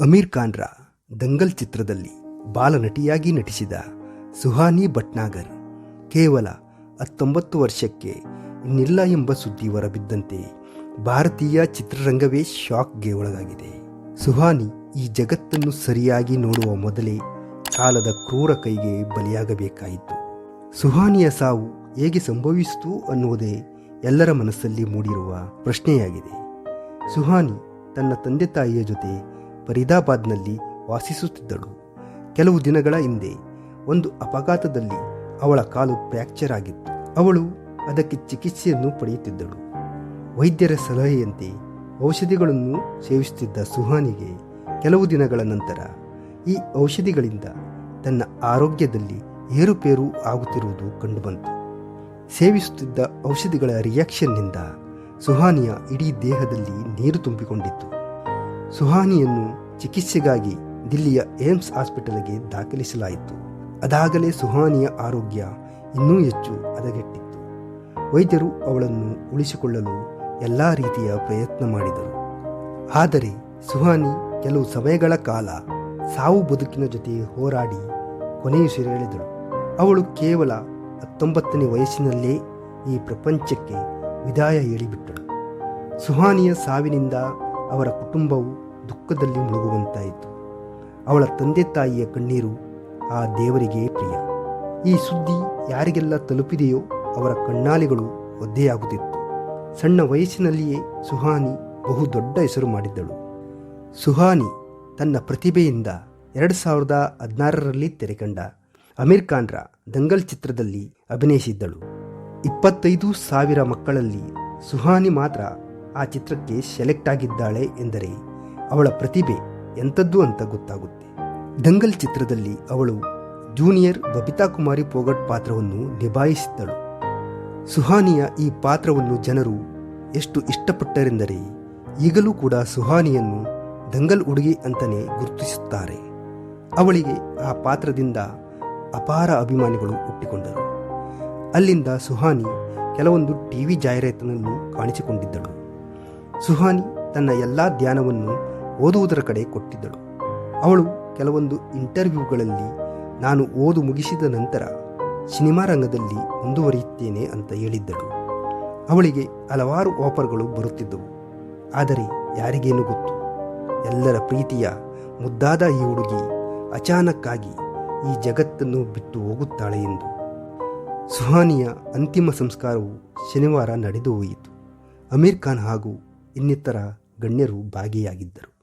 ಅಮೀರ್ ಖಾನ್ರ ದಂಗಲ್ ಚಿತ್ರದಲ್ಲಿ ಬಾಲನಟಿಯಾಗಿ ನಟಿಸಿದ ಸುಹಾನಿ ಭಟ್ನಾಗರ್ ಕೇವಲ ಹತ್ತೊಂಬತ್ತು ವರ್ಷಕ್ಕೆ ಇನ್ನಿಲ್ಲ ಎಂಬ ಸುದ್ದಿ ಹೊರಬಿದ್ದಂತೆ ಭಾರತೀಯ ಚಿತ್ರರಂಗವೇ ಶಾಕ್ಗೆ ಒಳಗಾಗಿದೆ. ಸುಹಾನಿ ಈ ಜಗತ್ತನ್ನು ಸರಿಯಾಗಿ ನೋಡುವ ಮೊದಲೇ ಕಾಲದ ಕ್ರೂರ ಕೈಗೆ ಬಲಿಯಾಗಬೇಕಾಯಿತು. ಸುಹಾನಿಯ ಸಾವು ಹೇಗೆ ಸಂಭವಿಸಿತು ಅನ್ನುವುದೇ ಎಲ್ಲರ ಮನಸ್ಸಲ್ಲಿ ಮೂಡಿರುವ ಪ್ರಶ್ನೆಯಾಗಿದೆ. ಸುಹಾನಿ ತನ್ನ ತಂದೆ ತಾಯಿಯ ಜೊತೆ ಫರೀದಾಬಾದ್ನಲ್ಲಿ ವಾಸಿಸುತ್ತಿದ್ದಳು. ಕೆಲವು ದಿನಗಳ ಹಿಂದೆ ಒಂದು ಅಪಘಾತದಲ್ಲಿ ಅವಳ ಕಾಲು ಫ್ರ್ಯಾಕ್ಚರ್ ಆಗಿತ್ತು. ಅವಳು ಅದಕ್ಕೆ ಚಿಕಿತ್ಸೆಯನ್ನು ಪಡೆಯುತ್ತಿದ್ದಳು. ವೈದ್ಯರ ಸಲಹೆಯಂತೆ ಔಷಧಿಗಳನ್ನು ಸೇವಿಸುತ್ತಿದ್ದ ಸುಹಾನಿಗೆ ಕೆಲವು ದಿನಗಳ ನಂತರ ಈ ಔಷಧಿಗಳಿಂದ ತನ್ನ ಆರೋಗ್ಯದಲ್ಲಿ ಏರುಪೇರು ಆಗುತ್ತಿರುವುದು ಕಂಡುಬಂತು. ಸೇವಿಸುತ್ತಿದ್ದ ಔಷಧಿಗಳ ರಿಯಾಕ್ಷನ್ನಿಂದ ಸುಹಾನಿಯ ಇಡೀ ದೇಹದಲ್ಲಿ ನೀರು ತುಂಬಿಕೊಂಡಿತ್ತು. ಸುಹಾನಿಯನ್ನು ಚಿಕಿತ್ಸೆಗಾಗಿ ದಿಲ್ಲಿಯ ಏಮ್ಸ್ ಆಸ್ಪಿಟಲ್ಗೆ ದಾಖಲಿಸಲಾಯಿತು. ಅದಾಗಲೇ ಸುಹಾನಿಯ ಆರೋಗ್ಯ ಇನ್ನೂ ಹೆಚ್ಚು ಹದಗೆಟ್ಟಿತ್ತು. ವೈದ್ಯರು ಅವಳನ್ನು ಉಳಿಸಿಕೊಳ್ಳಲು ಎಲ್ಲ ರೀತಿಯ ಪ್ರಯತ್ನ ಮಾಡಿದರು. ಆದರೆ ಸುಹಾನಿ ಕೆಲವು ಸಮಯಗಳ ಕಾಲ ಸಾವು ಬದುಕಿನ ಜೊತೆ ಹೋರಾಡಿ ಕೊನೆಯುಸಿರೆಳೆದಳು ಅವಳು ಕೇವಲ ಹತ್ತೊಂಬತ್ತನೇ ವಯಸ್ಸಿನಲ್ಲೇ ಈ ಪ್ರಪಂಚಕ್ಕೆ ವಿದಾಯ ಹೇಳಿಬಿಟ್ಟಳು. ಸುಹಾನಿಯ ಸಾವಿನಿಂದ ಅವರ ಕುಟುಂಬವು ದುಃಖದಲ್ಲಿ ಮುಳುಗುವಂತಾಯಿತು. ಅವಳ ತಂದೆ ತಾಯಿಯ ಕಣ್ಣೀರು ಆ ದೇವರಿಗೆ ಪ್ರಿಯ. ಈ ಸುದ್ದಿ ಯಾರಿಗೆಲ್ಲ ತಲುಪಿದೆಯೋ ಅವರ ಕಣ್ಣಾಲಿಗಳು ಒದ್ದೆಯಾಗುತ್ತಿತ್ತು. ಸಣ್ಣ ವಯಸ್ಸಿನಲ್ಲಿಯೇ ಸುಹಾನಿ ಬಹು ದೊಡ್ಡ ಹೆಸರು ಮಾಡಿದ್ದಳು. ಸುಹಾನಿ ತನ್ನ ಪ್ರತಿಭೆಯಿಂದ ಎರಡು ಸಾವಿರದ ಹದಿನಾರರಲ್ಲಿ ತೆರೆಕಂಡ ಅಮೀರ್ ಖಾನ್ರ ದಂಗಲ್ ಚಿತ್ರದಲ್ಲಿ ಅಭಿನಯಿಸಿದ್ದಳು. ಇಪ್ಪತ್ತೈದು ಸಾವಿರ ಮಕ್ಕಳಲ್ಲಿ ಸುಹಾನಿ ಮಾತ್ರ ಆ ಚಿತ್ರಕ್ಕೆ ಸೆಲೆಕ್ಟ್ ಆಗಿದ್ದಾಳೆ ಎಂದರೆ ಅವಳ ಪ್ರತಿಭೆ ಎಂಥದ್ದು ಅಂತ ಗೊತ್ತಾಗುತ್ತೆ. ದಂಗಲ್ ಚಿತ್ರದಲ್ಲಿ ಅವಳು ಜೂನಿಯರ್ ಬಬಿತಾ ಕುಮಾರಿ ಪೋಗಟ್ ಪಾತ್ರವನ್ನು ನಿಭಾಯಿಸಿದ್ದಳು ಸುಹಾನಿಯ ಈ ಪಾತ್ರವನ್ನು ಜನರು ಎಷ್ಟು ಇಷ್ಟಪಟ್ಟರೆಂದರೆ ಈಗಲೂ ಕೂಡ ಸುಹಾನಿಯನ್ನು ದಂಗಲ್ ಉಡುಗೆ ಅಂತಲೇ ಗುರುತಿಸುತ್ತಾರೆ. ಅವಳಿಗೆ ಆ ಪಾತ್ರದಿಂದ ಅಪಾರ ಅಭಿಮಾನಿಗಳು ಹುಟ್ಟಿಕೊಂಡರು. ಅಲ್ಲಿಂದ ಸುಹಾನಿ ಕೆಲವೊಂದು ಟಿವಿ ಜಾಹೀರಾತಿನಲ್ಲೂ ಕಾಣಿಸಿಕೊಂಡಿದ್ದಳು. ಸುಹಾನಿ ತನ್ನ ಎಲ್ಲ ಧ್ಯಾನವನ್ನು ಓದುವುದರ ಕಡೆ ಕೊಟ್ಟಿದ್ದಳು. ಅವಳು ಕೆಲವೊಂದು ಇಂಟರ್ವ್ಯೂಗಳಲ್ಲಿ ನಾನು ಓದು ಮುಗಿಸಿದ ನಂತರ ಸಿನಿಮಾ ರಂಗದಲ್ಲಿ ಮುಂದುವರಿಯುತ್ತೇನೆ ಅಂತ ಹೇಳಿದ್ದಳು. ಅವಳಿಗೆ ಹಲವಾರು ಆಫರ್ಗಳು ಬರುತ್ತಿದ್ದವು. ಆದರೆ ಯಾರಿಗೇನು ಗೊತ್ತು? ಎಲ್ಲರ ಪ್ರೀತಿಯ ಮುದ್ದಾದ ಈ ಹುಡುಗಿ ಅಚಾನಕ್ಕಾಗಿ ಈ ಜಗತ್ತನ್ನು ಬಿಟ್ಟು ಹೋಗುತ್ತಾಳೆ ಎಂದು. ಸುಹಾನಿಯ ಅಂತಿಮ ಸಂಸ್ಕಾರವು ಶನಿವಾರ ನಡೆದು ಹೋಯಿತು. ಅಮೀರ್ ಖಾನ್ ಹಾಗೂ ಇನ್ನಿತರ ಗಣ್ಯರು ಭಾಗಿಯಾಗಿದ್ದರು.